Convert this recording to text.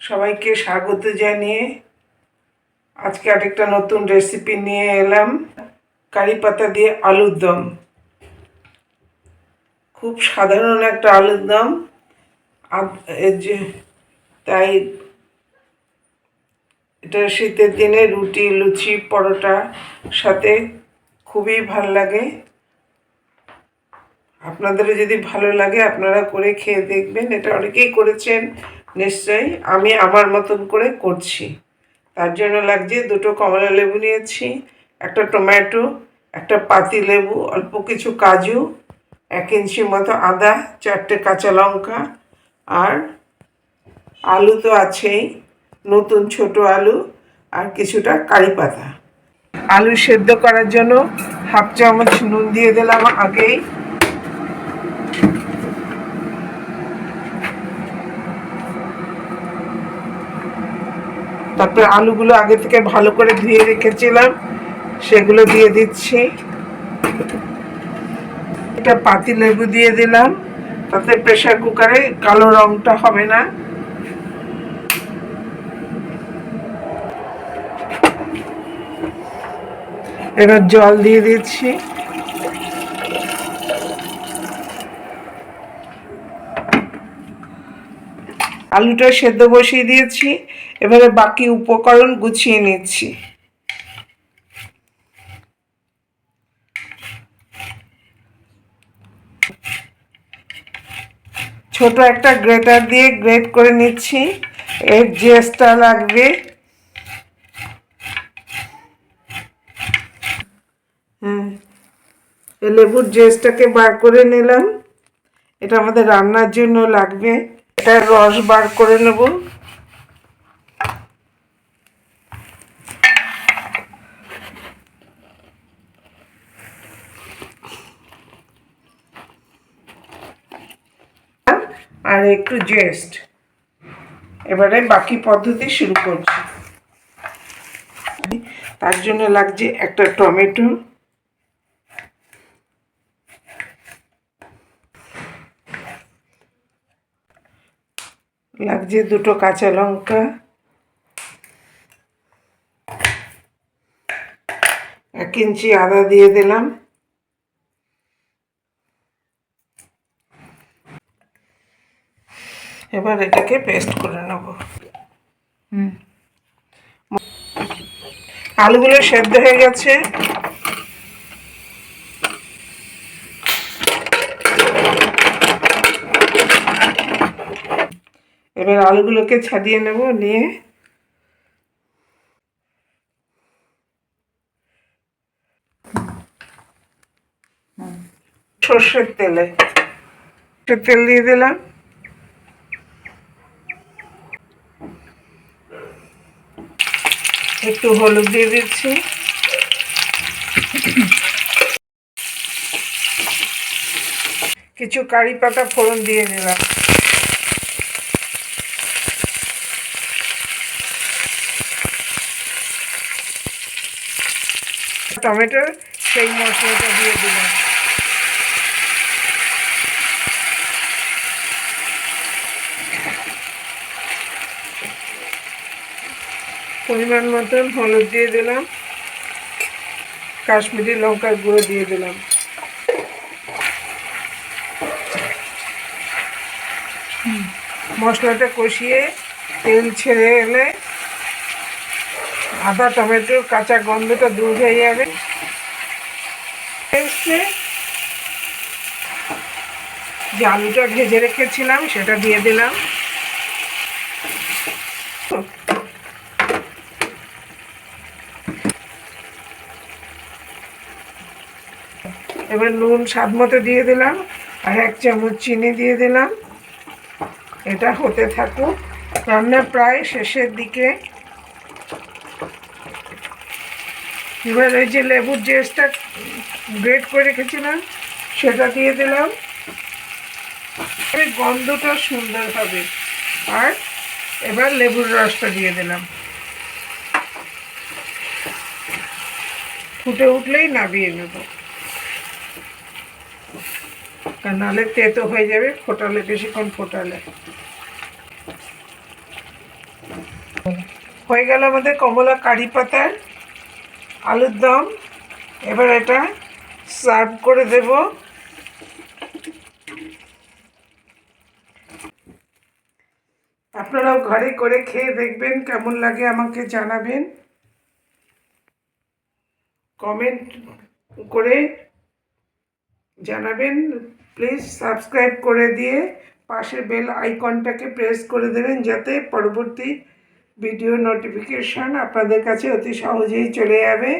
সবাইকে স্বাগত জানিয়ে আজকে আরেকটা নতুন রেসিপি নিয়ে এলাম। কারি পাতা দিয়ে আলুর দম। খুব সাধারণ একটা আলুর দম। যে, তাই এটা শীতের দিনে রুটি, লুচি, পরোটা সাথে খুবই ভালো লাগে। আপনাদেরও যদি ভালো লাগে আপনারা করে খেয়ে দেখবেন। এটা অনেকেই করেছেন। নিশ্চয়ই, আমি আমার মতন করে করছি। তার জন্য লাগছে দুটো কমলা লেবু নিয়েছি, একটা টমেটো, একটা পাতি লেবু, অল্প কিছু কাজু, এক ইঞ্চি মতো আদা, চারটে কাঁচা লঙ্কা, আর আলু তো আছেই, নতুন ছোট আলু আর কিছুটা কারি পাতা। আলু সেদ্ধ করার জন্য হাফ চামচ নুন দিয়ে দিলাম আগেই। তারপরে আলুগুলো আগে থেকে ভালো করে ধুয়ে রেখেছিলাম, সেগুলো দিয়ে দিচ্ছি। এটা পাতি লেবু দিয়ে দিলাম, তাতে প্রেশার কুকারে কালো রংটা হবে না। এবার জল দিয়ে দিচ্ছি। আলুটা সেদ্ধ বসিয়ে দিয়েছি। এবারে বাকি উপকরণ গুছিয়ে নিচ্ছি। ছোট একটা গ্রেটার দিয়ে গ্রেট করে নিচ্ছি। এর জেসটা লাগবে। হ্যাঁ লেবুর জেসটাকে বার করে নিলাম। এটা আমাদের রান্নার জন্য লাগবে। এটা রস বার করে নেব। আর একটু জেস্ট এবারে বাকি পদ্ধতি শুরু করছি। তার জন্য লাগছে একটা টমেটো। লাগছে দুটো কাঁচা লঙ্কা। এক ইঞ্চি আদা দিয়ে দিলাম। এবার এটাকে পেস্ট করে নেব। হুম। আলুগুলো সেদ্ধ হয়ে গেছে। এবার আলুগুলোকে ছাড়িয়ে নেব, নিয়ে। সর্ষের তেলে। তেল দিয়ে দিলাম। একটু হলুদ দিয়ে দিচ্ছি। কিছু কারি পাতা ফোড়ন দিয়ে দিলাম। টমেটো সেই মশলাটা দিয়ে দিলাম। পরিমাণ মতন হলুদ দিয়ে দিলাম। কাশ্মীরি লঙ্কার গুঁড়ো দিয়ে দিলাম। মশলাটা কষিয়ে তেল ছেড়ে এলে আদা টমেটোর কাঁচা গন্ধটা দূর হয়ে যাবে। যে আলুটা ভেজে রেখেছিলাম, সেটা দিয়ে দিলাম। এবার নুন স্বাদ মতো দিয়ে দিলাম, আর এক চামচ চিনি দিয়ে দিলাম। এটা হতে থাকুক। রান্না প্রায় শেষের দিকে। এবার এই যে লেবুর জেসটা গ্রেট করে রেখেছিলাম, সেটা দিয়ে দিলাম। গন্ধটা সুন্দর হবে। আর এবার লেবুর রসটা দিয়ে দিলাম। ফুটে উঠলেই নাবিয়ে নেব। নাহলে তেতো হয়ে যাবে, ফোটালে, বেশিক্ষণ ফোটালে। হয়ে গেল আমাদের কমলা কারি পাতার আলুর দম। এবার এটা সার্ভ করে দেব। আপনারাও ঘরে করে খেয়ে দেখবেন, কেমন লাগে আমাকে জানাবেন। কমেন্ট করে জানাবেন। প্লিজ সাবস্ক্রাইব করে দিয়ে পাশে বেল আইকনটাকে প্রেস করে দেবেন, যাতে পরবর্তী ভিডিও নোটিফিকেশান আপনাদের কাছে অতি সহজেই চলে যাবে।